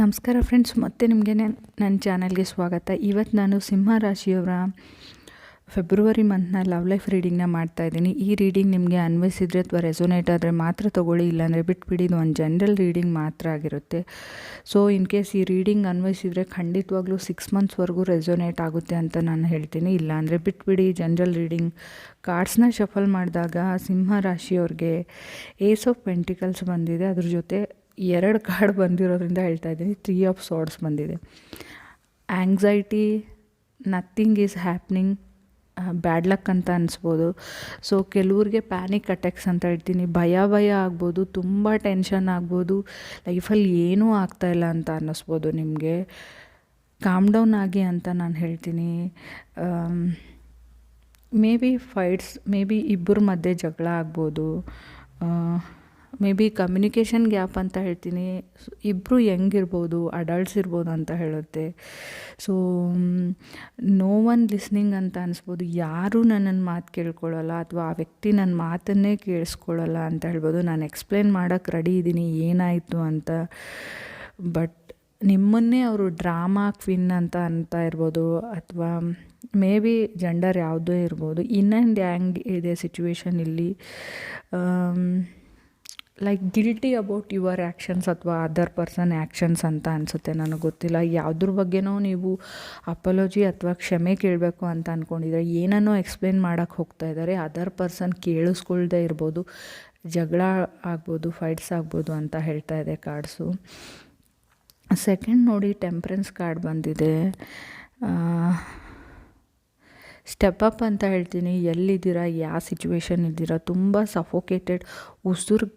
ನಮಸ್ಕಾರ ಫ್ರೆಂಡ್ಸ್ ಮತ್ತೆ ನಿಮಗೆ ನನ್ನ ಚಾನಲ್ಗೆ ಸ್ವಾಗತ. ಇವತ್ತು ನಾನು ಸಿಂಹ ರಾಶಿಯವರ ಫೆಬ್ರವರಿ ಮಂತ್ನ ಲವ್ ಲೈಫ್ ರೀಡಿಂಗ್ನ ಮಾಡ್ತಾ ಇದ್ದೀನಿ. ಈ ರೀಡಿಂಗ್ ನಿಮಗೆ ಅನ್ವಯಿಸಿದರೆ ಅಥವಾ ರೆಸೊನೇಟ್ ಆದರೆ ಮಾತ್ರ ತೊಗೊಳ್ಳಿ, ಇಲ್ಲಾಂದರೆ ಬಿಟ್ಬಿಡಿ ಇದು ಒಂದು ಜನರಲ್ ರೀಡಿಂಗ್ ಮಾತ್ರ ಆಗಿರುತ್ತೆ. ಸೊ ಇನ್ ಕೇಸ್ ಈ ರೀಡಿಂಗ್ ಅನ್ವಯಿಸಿದರೆ ಖಂಡಿತವಾಗ್ಲೂ ಸಿಕ್ಸ್ ಮಂತ್ಸ್ವರೆಗೂ ರೆಸೊನೇಟ್ ಆಗುತ್ತೆ ಅಂತ ನಾನು ಹೇಳ್ತೀನಿ. ಇಲ್ಲಾಂದರೆ ಬಿಟ್ಬಿಡಿ ಜನರಲ್ ರೀಡಿಂಗ್ ಕಾರ್ಡ್ಸ್ನ ಶಫಲ್ ಮಾಡಿದಾಗ ಸಿಂಹ ರಾಶಿಯವ್ರಿಗೆ ಏಸ್ ಆಫ್ ಪೆಂಟಿಕಲ್ಸ್ ಬಂದಿದೆ. ಅದ್ರ ಜೊತೆ ಎರಡು ಕಾರ್ಡ್ ಬಂದಿರೋದ್ರಿಂದ ಹೇಳ್ತಾ ಇದ್ದೀನಿ. ತ್ರೀ ಆಫ್ ಸಾರ್ಡ್ಸ್ ಬಂದಿದೆ. Anxiety nothing is happening bad luck ಅಂತ ಅನಿಸ್ಬೋದು. ಸೊ ಕೆಲವ್ರಿಗೆ ಪ್ಯಾನಿಕ್ ಅಟ್ಯಾಕ್ಸ್ ಅಂತ ಹೇಳ್ತೀನಿ. ಭಯ ಭಯ ಆಗ್ಬೋದು. ತುಂಬ ಟೆನ್ಷನ್ ಆಗ್ಬೋದು. ಲೈಫಲ್ಲಿ ಏನೂ ಆಗ್ತಾಯಿಲ್ಲ ಅಂತ ಅನ್ನಿಸ್ಬೋದು ನಿಮಗೆ. ಕಾಮ್ ಡೌನ್ ಆಗಿ ಅಂತ ನಾನು ಹೇಳ್ತೀನಿ. Maybe fights maybe ಇಬ್ಬರ ಮಧ್ಯೆ ಜಗಳ ಆಗ್ಬೋದು. ಮೇ ಬಿ ಕಮ್ಯುನಿಕೇಷನ್ ಗ್ಯಾಪ್ ಅಂತ ಹೇಳ್ತೀನಿ. ಇಬ್ಬರು ಹೆಂಗಿರ್ಬೋದು ಅಡಲ್ಟ್ಸ್ ಇರ್ಬೋದು ಅಂತ ಹೇಳುತ್ತೆ. ಸೊ ನೋ ಒನ್ ಲಿಸ್ನಿಂಗ್ ಅಂತ ಅನಿಸ್ಬೋದು. ಯಾರೂ ನನ್ನನ್ನು ಮಾತು ಕೇಳ್ಕೊಳ್ಳಲ್ಲ ಅಥವಾ ಆ ವ್ಯಕ್ತಿ ನನ್ನ ಮಾತನ್ನೇ ಕೇಳಿಸ್ಕೊಳ್ಳಲ್ಲ ಅಂತ ಹೇಳ್ಬೋದು. ನಾನು ಎಕ್ಸ್ಪ್ಲೇನ್ ಮಾಡೋಕ್ಕೆ ರೆಡಿ ಇದ್ದೀನಿ ಏನಾಯಿತು ಅಂತ. ಬಟ್ ನಿಮ್ಮನ್ನೇ ಅವರು ಡ್ರಾಮಾ ಕ್ವಿನ್ ಅಂತ ಅಂತ ಇರ್ಬೋದು. ಅಥವಾ ಮೇ ಬಿ ಜೆಂಡರ್ ಯಾವುದೇ ಇರ್ಬೋದು. ಇನ್ನೊಂದು ಹ್ಯಾಂಗ್ ಇದೆ ಸಿಚುವೇಶನ್ ಇಲ್ಲಿ. Like guilty about your actions ಅಥವಾ ಅದರ್ ಪರ್ಸನ್ ಆ್ಯಕ್ಷನ್ಸ್ ಅಂತ ಅನಿಸುತ್ತೆ ನನಗೆ ಗೊತ್ತಿಲ್ಲ. ಯಾವುದ್ರ ಬಗ್ಗೆನೋ ನೀವು ಅಪಾಲಜಿ ಅಥವಾ ಕ್ಷಮೆ ಕೇಳಬೇಕು ಅಂತ ಅಂದ್ಕೊಂಡಿದ್ರೆ ಏನನ್ನೋ ಎಕ್ಸ್ಪ್ಲೇನ್ ಮಾಡೋಕ್ಕೆ ಹೋಗ್ತಾ ಇದ್ದಾರೆ ಅದರ್ ಪರ್ಸನ್ ಕೇಳಿಸ್ಕೊಳ್ದೇ ಇರ್ಬೋದು, ಜಗಳ ಆಗ್ಬೋದು ಫೈಟ್ಸ್ ಆಗ್ಬೋದು ಅಂತ ಹೇಳ್ತಾ ಇದೆ ಕಾರ್ಡ್ಸು ಸೆಕೆಂಡ್ ನೋಡಿ ಟೆಂಪ್ರೆನ್ಸ್ ಕಾರ್ಡ್ ಬಂದಿದೆ. ಸ್ಟೆಪ್ ಅಪ್ ಅಂತ ಹೇಳ್ತೀನಿ. ಎಲ್ಲಿದ್ದೀರಾ? ಯಾವ ಸಿಚುವೇಶನ್ ಇದ್ದೀರಾ? ತುಂಬ ಸಫೋಕೇಟೆಡ್ ಉಸಿರು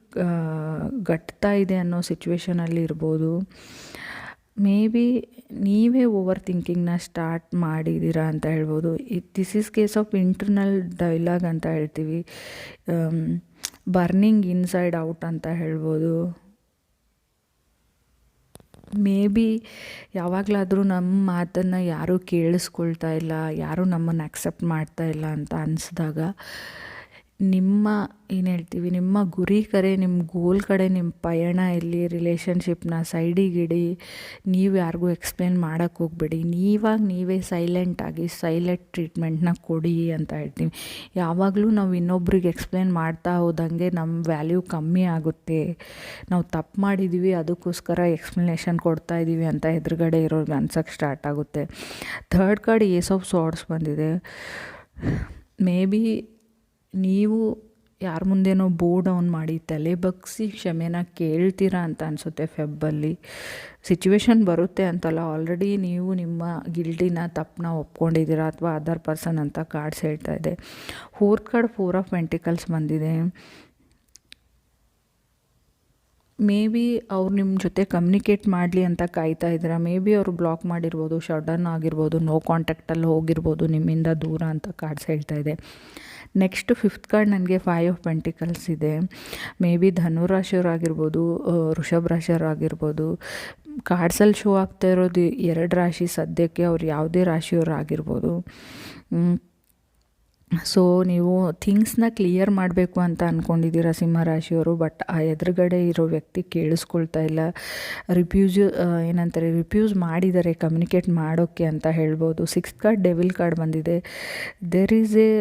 ಗಟ್ತಾ ಇದೆ ಅನ್ನೋ ಸಿಚುವೇಶನಲ್ಲಿ ಇರ್ಬೋದು. ಮೇ ಬಿ ನೀವೇ ಓವರ್ ಥಿಂಕಿಂಗ್ನ ಸ್ಟಾರ್ಟ್ ಮಾಡಿದ್ದೀರಾ ಅಂತ ಹೇಳ್ಬೋದು. This is case of internal dialogue ಅಂತ ಹೇಳ್ತೀವಿ. ಬರ್ನಿಂಗ್ ಇನ್ಸೈಡ್ ಔಟ್ ಅಂತ ಹೇಳ್ಬೋದು. ಮೇ ಬಿ ಯಾವಾಗಲಾದರೂ ನಮ್ಮ ಮಾತನ್ನು ಯಾರೂ ಕೇಳಿಸ್ಕೊಳ್ತಾ ಇಲ್ಲ, ಯಾರೂ ನಮ್ಮನ್ನು ಅಕ್ಸೆಪ್ಟ್ ಮಾಡ್ತಾ ಇಲ್ಲ ಅಂತ ಅನಿಸಿದಾಗ ನಿಮ್ಮ, ಏನು ಹೇಳ್ತೀವಿ, ನಿಮ್ಮ ಗುರಿ ಕರೆ ನಿಮ್ಮ ಗೋಲ್ ಕಡೆ ನಿಮ್ಮ ಪಯಣ ಎಲ್ಲಿ ರಿಲೇಷನ್ಶಿಪ್ನ ಸೈಡಿಗಿಡಿ, ನೀವು ಯಾರಿಗೂ ಎಕ್ಸ್ಪ್ಲೇನ್ ಮಾಡೋಕ್ಕೆ ಹೋಗ್ಬೇಡಿ. ನೀವಾಗ ನೀವೇ ಸೈಲೆಂಟಾಗಿ ಸೈಲೆಂಟ್ ಟ್ರೀಟ್ಮೆಂಟ್ನ ಕೊಡಿ ಅಂತ ಹೇಳ್ತೀವಿ. ಯಾವಾಗಲೂ ನಾವು ಇನ್ನೊಬ್ರಿಗೆ ಎಕ್ಸ್ಪ್ಲೇನ್ ಮಾಡ್ತಾ ಹೋದಂಗೆ ನಮ್ಮ ವ್ಯಾಲ್ಯೂ ಕಮ್ಮಿ ಆಗುತ್ತೆ. ನಾವು ತಪ್ಪು ಮಾಡಿದ್ದೀವಿ ಅದಕ್ಕೋಸ್ಕರ ಎಕ್ಸ್ಪ್ಲನೇಷನ್ ಕೊಡ್ತಾ ಇದ್ದೀವಿ ಅಂತ ಎದುರುಗಡೆ ಇರೋರಿಗೆ ಅನ್ಸೋಕ್ಕೆ ಸ್ಟಾರ್ಟ್ ಆಗುತ್ತೆ. Third card ace of swords ಬಂದಿದೆ. ಮೇ ಬಿ ನೀವು ಯಾರ ಮುಂದೇನೋ ಬೋರ್ಡ್ ಡೌನ್ ಮಾಡಿ ತಲೆ ಬಗ್ಸಿ ಕ್ಷಮೆನ ಕೇಳ್ತೀರಾ ಅಂತ ಅನಿಸುತ್ತೆ ಫೆಬ್ಬಲ್ಲಿ ಸಿಚುವೇಶನ್ ಬರುತ್ತೆ ಅಂತಲ್ಲ ಆಲ್ರೆಡಿ ನೀವು ನಿಮ್ಮ ಗಿಲ್ಟಿನ ತಪ್ಪನ್ನ ಒಪ್ಕೊಂಡಿದ್ದೀರಾ ಅಥವಾ ಅದರ್ ಪರ್ಸನ್ ಅಂತ ಕಾರ್ಡ್ಸ್ ಹೇಳ್ತಾ ಇದೆ. Fourth card four of pentacles ಬಂದಿದೆ. ಮೇ ಬಿ ಅವ್ರು ನಿಮ್ಮ ಜೊತೆ ಕಮ್ಯುನಿಕೇಟ್ ಮಾಡಲಿ ಅಂತ ಕಾಯ್ತಾ ಇದ್ದೀರಾ? ಮೇ ಬಿ ಅವರು ಬ್ಲಾಕ್ ಮಾಡಿರ್ಬೋದು ಶಡನ್ ಆಗಿರ್ಬೋದು ನೋ ಕಾಂಟ್ಯಾಕ್ಟಲ್ಲಿ ಹೋಗಿರ್ಬೋದು, ನಿಮ್ಮಿಂದ ದೂರ ಅಂತ ಕಾರ್ಡ್ಸ್ ಹೇಳ್ತಾ ಇದೆ. ನೆಕ್ಸ್ಟ್ ಫಿಫ್ತ್ ಕಾರ್ಡ್ ನನಗೆ ಫೈವ್ ಆಫ್ ಪೆಂಟಿಕಲ್ಸ್ ಇದೆ. ಮೇ ಬಿ ಧನುರಾಶಿಯವರಾಗಿರ್ಬೋದು ಋಷಭ ರಾಶಿಯವರಾಗಿರ್ಬೋದು. ಕಾರ್ಡ್ಸಲ್ಲಿ ಶೋ ಆಗ್ತಾ ಇರೋದು ಎರಡು ರಾಶಿ ಸದ್ಯಕ್ಕೆ ಅವ್ರು ಯಾವುದೇ ರಾಶಿಯವರು ಆಗಿರ್ಬೋದು ಸೊ ನೀವು ಥಿಂಗ್ಸ್ನ ಕ್ಲಿಯರ್ ಮಾಡಬೇಕು ಅಂತ ಅಂದ್ಕೊಂಡಿದ್ದೀರ ಸಿಂಹರಾಶಿಯವರು ಬಟ್ ಆ ಎದುರುಗಡೆ ಇರೋ ವ್ಯಕ್ತಿ ಕೇಳಿಸ್ಕೊಳ್ತಾ ಇಲ್ಲ. ರಿಪ್ಯೂಸ್ ಏನಂತಾರೆ ರಿಪ್ಯೂಸ್ ಮಾಡಿದ್ದಾರೆ ಕಮ್ಯುನಿಕೇಟ್ ಮಾಡೋಕ್ಕೆ ಅಂತ ಹೇಳ್ಬೋದು. ಸಿಕ್ಸ್ ಕಾರ್ಡ್ ಡೆವಿಲ್ ಕಾರ್ಡ್ ಬಂದಿದೆ. There is a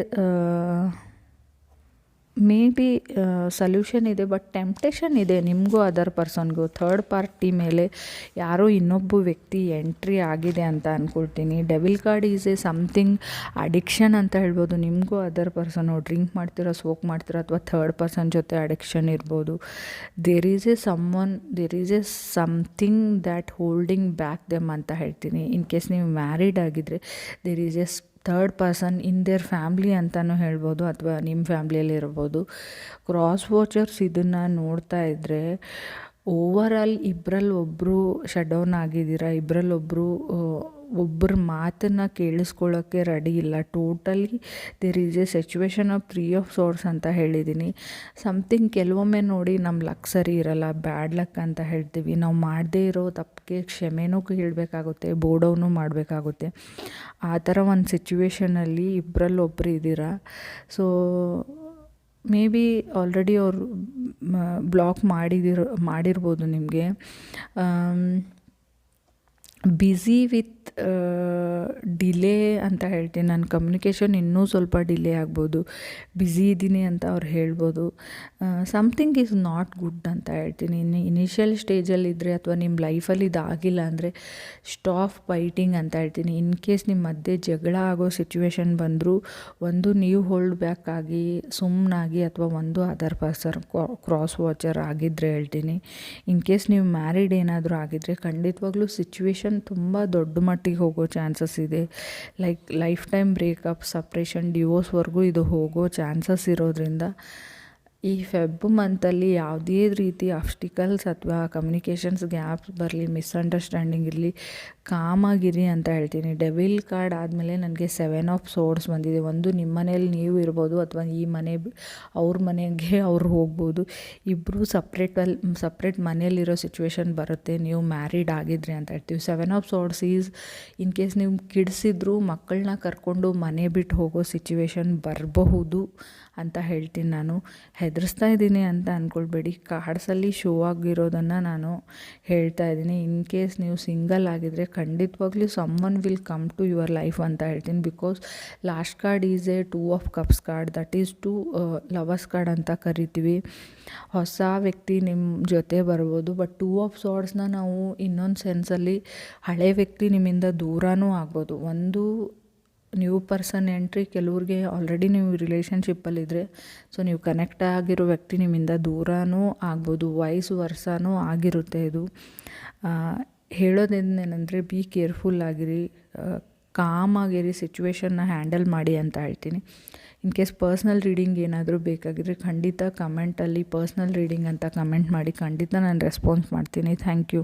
maybe solution ಇದೆ ಬಟ್ ಟೆಂಪ್ಟೇಷನ್ ಇದೆ ನಿಮಗೂ ಅದರ್ ಪರ್ಸನ್ಗೂ ಥರ್ಡ್ ಪಾರ್ಟಿ ಮೇಲೆ ಯಾರೋ ಇನ್ನೊಬ್ಬ ವ್ಯಕ್ತಿ ಎಂಟ್ರಿ ಆಗಿದೆ ಅಂತ ಅಂದ್ಕೊಳ್ತೀನಿ devil card is a something addiction ಅಂತ ಹೇಳ್ಬೋದು. ನಿಮಗೂ ಅದರ್ ಪರ್ಸನ್ ಡ್ರಿಂಕ್ ಮಾಡ್ತೀರಾ ಸೋಕ್ ಮಾಡ್ತೀರಾ, ಅಥವಾ ಥರ್ಡ್ ಪರ್ಸನ್ ಜೊತೆ ಅಡಿಕ್ಷನ್ ಇರ್ಬೋದು. There is a some one there is a something that holding back them ಅಂತ ಹೇಳ್ತೀನಿ. ಇನ್ ಕೇಸ್ ನೀವು ಮ್ಯಾರಿಡ್ ಆಗಿದ್ದರೆ there is a third person in their family ಅಂತಲೂ ಹೇಳ್ಬೋದು ಅಥವಾ ನಿಮ್ಮ ಫ್ಯಾಮ್ಲಿಯಲ್ಲಿ ಇರ್ಬೋದು. ಕ್ರಾಸ್ ವಾಚರ್ಸ್ ಇದನ್ನು ನೋಡ್ತಾ ಇದ್ದರೆ ಓವರಾಲ್ ಇಬ್ಬರಲ್ಲಿ ಒಬ್ಬರು ಶಟ್ ಡೌನ್ ಆಗಿದ್ದೀರಾ ಇಬ್ಬರಲ್ಲೊಬ್ಬರು ಒಬ್ಬರ ಮಾತನ್ನು ಕೇಳಿಸ್ಕೊಳ್ಳೋಕ್ಕೆ ರೆಡಿ ಇಲ್ಲ. Totally there is a situation of three of swords ಅಂತ ಹೇಳಿದ್ದೀನಿ ಸಮಥಿಂಗ್ ಕೆಲವೊಮ್ಮೆ ನೋಡಿ ನಮ್ಮ ಲಕ್ ಸರಿ ಇರಲ್ಲ ಬ್ಯಾಡ್ ಲಕ್ ಅಂತ ಹೇಳ್ತೀವಿ. ನಾವು ಮಾಡದೇ ಇರೋ ತಪ್ಪಿಗೆ ಕ್ಷಮೆನೂ ಕೇಳಬೇಕಾಗುತ್ತೆ ಬೋಡೋನು ಮಾಡಬೇಕಾಗುತ್ತೆ. ಆ ಥರ ಒಂದು ಸಿಚುವೇಶನಲ್ಲಿ ಇಬ್ಬರಲ್ಲೊಬ್ಬರು ಇದ್ದೀರಾ? ಸೊ ಮೇ ಬಿ ಆಲ್ರೆಡಿ ಅವರು ಬ್ಲಾಕ್ ಮಾಡಿದಿರೋ, ಮಾಡಿರ್ಬೋದು ನಿಮಗೆ. ಬ್ಯುಸಿ ವಿತ್ ಡಿಲೇ ಅಂತ ಹೇಳ್ತೀನಿ. ನನ್ನ ಕಮ್ಯುನಿಕೇಷನ್ ಇನ್ನೂ ಸ್ವಲ್ಪ ಡಿಲೇ ಆಗ್ಬೋದು. ಬ್ಯುಸಿ ಇದ್ದೀನಿ ಅಂತ ಅವ್ರು ಹೇಳ್ಬೋದು. ಸಮ್ಥಿಂಗ್ ಈಸ್ ನಾಟ್ ಗುಡ್ ಅಂತ ಹೇಳ್ತೀನಿ. ಇನ್ನು ಇನಿಷಿಯಲ್ ಸ್ಟೇಜಲ್ಲಿದ್ದರೆ ಅಥವಾ ನಿಮ್ಮ ಲೈಫಲ್ಲಿ ಇದಾಗಿಲ್ಲ ಅಂದರೆ ಸ್ಟಾಫ್ ಫೈಟಿಂಗ್ ಅಂತ ಹೇಳ್ತೀನಿ. ಇನ್ ಕೇಸ್ ನಿಮ್ಮ ಮಧ್ಯೆ ಜಗಳ ಆಗೋ ಸಿಚುವೇಶನ್ ಬಂದರೂ ಒಂದು ನೀವು ಹೋಲ್ಡ್ ಬ್ಯಾಕ್ ಆಗಿ ಸುಮ್ಮನಾಗಿ ಅಥವಾ ಒಂದು ಅದರ್ ಪರ್ಸನ್ ಕ್ರಾಸ್ ವಾಚರ್ ಆಗಿದ್ದರೆ ಹೇಳ್ತೀನಿ. ಇನ್ ಕೇಸ್ ನೀವು ಮ್ಯಾರಿಡ್ ಏನಾದರೂ ಆಗಿದ್ದರೆ ಖಂಡಿತವಾಗ್ಲೂ ಸಿಚುವೇಶನ್ ತುಂಬ ದೊಡ್ಡ ಮಟ್ಟಿಗೆ ಹೋಗೋ ಚಾನ್ಸಸ್ ಇದೆ. Like life time breakup separation ಡಿವೋರ್ಸ್ವರೆಗೂ ಇದು ಹೋಗೋ ಚಾನ್ಸಸ್ ಇರೋದ್ರಿಂದ ಈ ಫೆಬ್ ಮಂತಲ್ಲಿ ಯಾವುದೇ ರೀತಿ ಆಬ್ಸ್ಟಿಕಲ್ಸ್ ಅಥವಾ ಕಮ್ಯುನಿಕೇಷನ್ಸ್ ಗ್ಯಾಪ್ಸ್ ಬರಲಿ ಮಿಸ್ಅಂಡರ್ಸ್ಟ್ಯಾಂಡಿಂಗ್ ಇರಲಿ ಕಾಮಾಗಿರಿ ಅಂತ ಹೇಳ್ತೀನಿ. ಡೆವಿಲ್ ಕಾರ್ಡ್ ಆದಮೇಲೆ ನನಗೆ ಸೆವೆನ್ ಆಫ್ ಸೋರ್ಸ್ ಬಂದಿದೆ. ಒಂದು ನಿಮ್ಮ ಮನೇಲಿ ನೀವು ಇರ್ಬೋದು ಅಥವಾ ಈ ಮನೆ, ಅವ್ರ ಮನೆಗೆ ಅವ್ರು ಹೋಗ್ಬೋದು. ಇಬ್ಬರು ಸಪ್ರೇಟಲ್ಲಿ ಸಪ್ರೇಟ್ ಮನೇಲಿರೋ ಸಿಚುವೇಶನ್ ಬರುತ್ತೆ. ನೀವು ಮ್ಯಾರಿಡ್ ಆಗಿದ್ರಿ ಅಂತ ಹೇಳ್ತೀವಿ. Seven of swords is in case ನೀವು ಕಿಡ್ಸಿದ್ರು ಮಕ್ಕಳನ್ನ ಕರ್ಕೊಂಡು ಮನೆ ಬಿಟ್ಟು ಹೋಗೋ ಸಿಚುವೇಶನ್ ಬರಬಹುದು ಅಂತ ಹೇಳ್ತೀನಿ ನಾನು. ಹೆದರಿಸ್ತಾ ಇದ್ದೀನಿ ಅಂತ ಅಂದ್ಕೊಳ್ಬೇಡಿ ಕಾರ್ಡ್ಸಲ್ಲಿ ಶೋ ಆಗಿರೋದನ್ನು ನಾನು ಹೇಳ್ತಾ ಇದ್ದೀನಿ. ಇನ್ ಕೇಸ್ ನೀವು ಸಿಂಗಲ್ ಆಗಿದ್ದರೆ ಖಂಡಿತವಾಗ್ಲೂ someone will come to your life ಅಂತ ಹೇಳ್ತೀನಿ. Because last card is a two of cups card that is two lovers card ಅಂತ ಕರಿತೀವಿ. ಹೊಸ ವ್ಯಕ್ತಿ ನಿಮ್ಮ ಜೊತೆ ಬರ್ಬೋದು. ಬಟ್ ಟೂ ಆಫ್ ಸಾರ್ಡ್ಸ್ನ ನಾವು ಇನ್ನೊಂದು ಸೆನ್ಸಲ್ಲಿ ಹಳೆ ವ್ಯಕ್ತಿ ನಿಮ್ಮಿಂದ ದೂರನೂ ಆಗ್ಬೋದು. ಒಂದು ನ್ಯೂ ಪರ್ಸನ್ ಎಂಟ್ರಿ ಕೆಲವ್ರಿಗೆ ಆಲ್ರೆಡಿ ನೀವು ರಿಲೇಷನ್ಶಿಪ್ಪಲ್ಲಿದ್ದರೆ ಸೊ ನೀವು ಕನೆಕ್ಟ್ ಆಗಿರೋ ವ್ಯಕ್ತಿ ನಿಮ್ಮಿಂದ ದೂರನೂ ಆಗ್ಬೋದು ವಯಸ್ಸು ವರ್ಷನೂ ಆಗಿರುತ್ತೆ ಇದು. ಹೇಳೋದೇನೇನೆಂದರೆ ಬಿ ಕೇರ್ಫುಲ್ ಆಗಿರಿ ಕಾಮ್ ಆಗಿರಿ ಸಿಚುವೇಶನ್ನ ಹ್ಯಾಂಡಲ್ ಮಾಡಿ ಅಂತ ಹೇಳ್ತೀನಿ. ಇನ್ ಕೇಸ್ ಪರ್ಸ್ನಲ್ ರೀಡಿಂಗ್ ಏನಾದರೂ ಬೇಕಾಗಿದ್ರೆ ಖಂಡಿತ ಕಮೆಂಟಲ್ಲಿ ಪರ್ಸ್ನಲ್ ರೀಡಿಂಗ್ ಅಂತ ಕಮೆಂಟ್ ಮಾಡಿ ಖಂಡಿತ ನಾನು ರೆಸ್ಪಾನ್ಸ್ ಮಾಡ್ತೀನಿ. Thank you